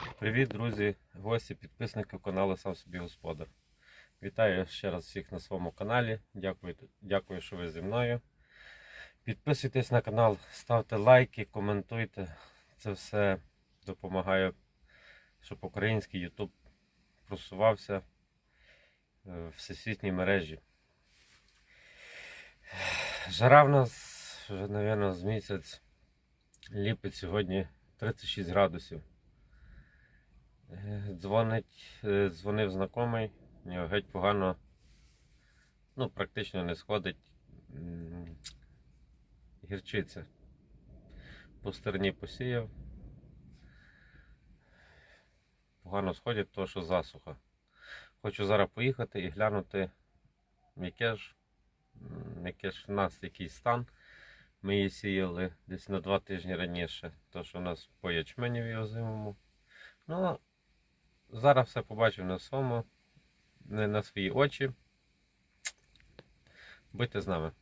Привіт, друзі, гості, підписники каналу Сам собі господар. Вітаю ще раз всіх на своєму каналі. Дякую, дякую, що ви зі мною. Підписуйтесь на канал, ставте лайки, коментуйте. Це все допомагає, щоб український YouTube просувався е, в всесвітній мережі. Жара в нас вже, мабуть, з місяць ліпить сьогодні 36 градусів. Е, Дзвонить, е, дзвонив знайомий, у нього геть погано, ну, практично не сходить гірчиця. По стерні посіяв. Погано сходить, тому що засуха. Хочу зараз поїхати і глянути, яке ж, яке ж в нас який стан. Ми її сіяли десь на два тижні раніше, то що у нас по ячменю озимому. Ну, зараз все побачив на своєму, не на свої очі. Будьте з нами.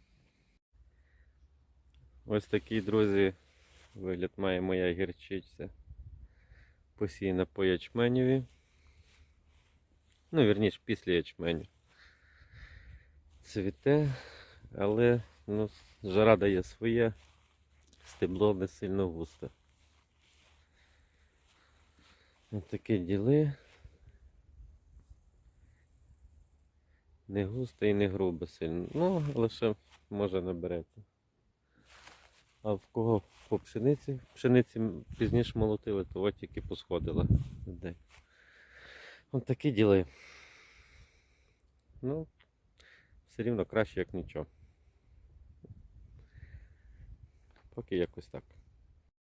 Ось такий, друзі, вигляд має моя гірчиця. Посіяна по ячменєві. Ну, вірніше, після ячменю. Цвіте, але ну, жара дає своє, стебло не сильно густе. Ось такі діли. Не густе і не грубе сильно. Ну, лише може набереться. А в кого по пшениці? Пшениці пізніше молотили, то от тільки посходила. Де. Ось такі діли. Ну, все рівно краще, як нічого. Поки якось так.